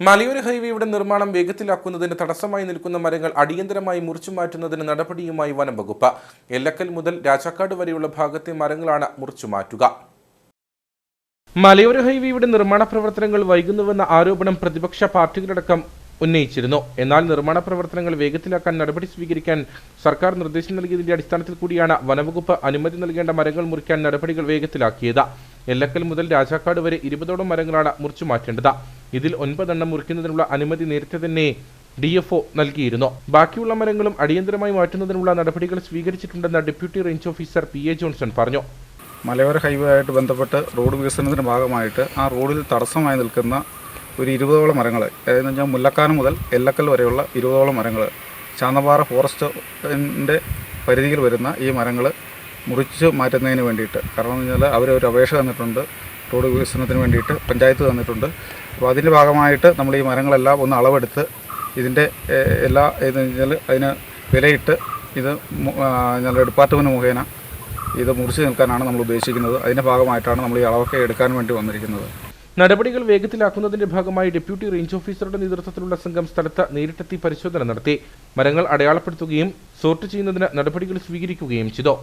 മലയോര ഹൈവേയുടെ നിർമ്മാണം വേഗത്തിലാക്കുന്നതിന് തടസ്സമായി നിൽക്കുന്ന മരങ്ങൾ അടിയന്തരമായി മുറിച്ചു മാറ്റുന്നതിന് നടപടിയുമായി വനം വകുപ്പ്. എല്ലക്കൽ മുതൽ രാജാക്കാട് വരെയുള്ള ഭാഗത്തെ മരങ്ങളാണ് മുറിച്ചു മാറ്റുക. മലയോര ഹൈവേയുടെ നിർമ്മാണ പ്രവർത്തനങ്ങൾ വൈകുന്നുവെന്ന ആരോപണം പ്രതിപക്ഷ പാർട്ടികളടക്കം ഉന്നയിച്ചിരുന്നു. എന്നാൽ നിർമ്മാണ പ്രവർത്തനങ്ങൾ വേഗത്തിലാക്കാൻ നടപടി സ്വീകരിക്കാൻ സർക്കാർ നിർദ്ദേശം നൽകിയതിന്റെ അടിസ്ഥാനത്തിൽ കൂടിയാണ് വനവകുപ്പ് അനുമതി നൽകേണ്ട മരങ്ങൾ മുറിക്കാൻ നടപടികൾ വേഗത്തിലാക്കിയത്. എല്ലക്കൽ മുതൽ രാജാക്കാട് വരെ ഇരുപതോളം മരങ്ങളാണ് മുറിച്ചു മാറ്റേണ്ടത്. ഇതിൽ ഒൻപതെണ്ണം മുറിക്കുന്നതിനുള്ള അനുമതി നേരത്തെ തന്നെ ഡി എഫ് ഒ നൽകിയിരുന്നു. ബാക്കിയുള്ള മരങ്ങളും അടിയന്തരമായി മാറ്റുന്നതിനുള്ള നടപടികൾ സ്വീകരിച്ചിട്ടുണ്ടെന്ന് deputy range officer P A Johnson പറഞ്ഞു. മലയോര ഹൈവേ ആയിട്ട് ബന്ധപ്പെട്ട് റോഡ് വികസനത്തിന്റെ ഭാഗമായിട്ട് ആ റോഡിൽ തടസ്സമായി നിൽക്കുന്ന ഒരു ഇരുപതോളം മരങ്ങൾ അതായത് വെച്ചാൽ മുല്ലക്കാനം മുതൽ എല്ലക്കൽ വരെയുള്ള ഇരുപതോളം മരങ്ങൾ ചാന്നപ്പാറ ഫോറസ്റ്റിന്റെ പരിധിയിൽ വരുന്ന ഈ മരങ്ങൾ മുറിച്ച് മാറ്റുന്നതിന് വേണ്ടിയിട്ട്. കാരണം എന്ന് വെച്ചാൽ അവർ ഒരു അപേക്ഷ തന്നിട്ടുണ്ട്. റോഡ് വികസനത്തിന് വേണ്ടിയിട്ട് പഞ്ചായത്ത് തന്നിട്ടുണ്ട്. അപ്പോൾ അതിന്റെ ഭാഗമായിട്ട് നമ്മൾ ഈ മരങ്ങളെല്ലാം ഒന്ന് അളവെടുത്ത് ഇതിന്റെ എല്ലാ ഏതെന്ന് വെച്ചാൽ അതിന് വിലയിട്ട് ഇത് ഞങ്ങളുടെ ഡിപ്പാർട്ട്മെന്റ് മുഖേന ഇത് മുറിച്ച് നിൽക്കാനാണ് നമ്മൾ ഉദ്ദേശിക്കുന്നത്. അതിന്റെ ഭാഗമായിട്ടാണ് നമ്മൾ ഈ അളവൊക്കെ എടുക്കാൻ വേണ്ടി വന്നിരിക്കുന്നത്. നടപടികൾ വേഗത്തിലാക്കുന്നതിന്റെ ഭാഗമായി ഡെപ്യൂട്ടി റേഞ്ച് ഓഫീസറുടെ നേതൃത്വത്തിലുള്ള സംഘം സ്ഥലത്ത് നേരിട്ടെത്തി പരിശോധന നടത്തി. മരങ്ങൾ അടയാളപ്പെടുത്തുകയും സോർട്ട് ചെയ്യുന്നതിന് നടപടികൾ സ്വീകരിക്കുകയും ചെയ്തു.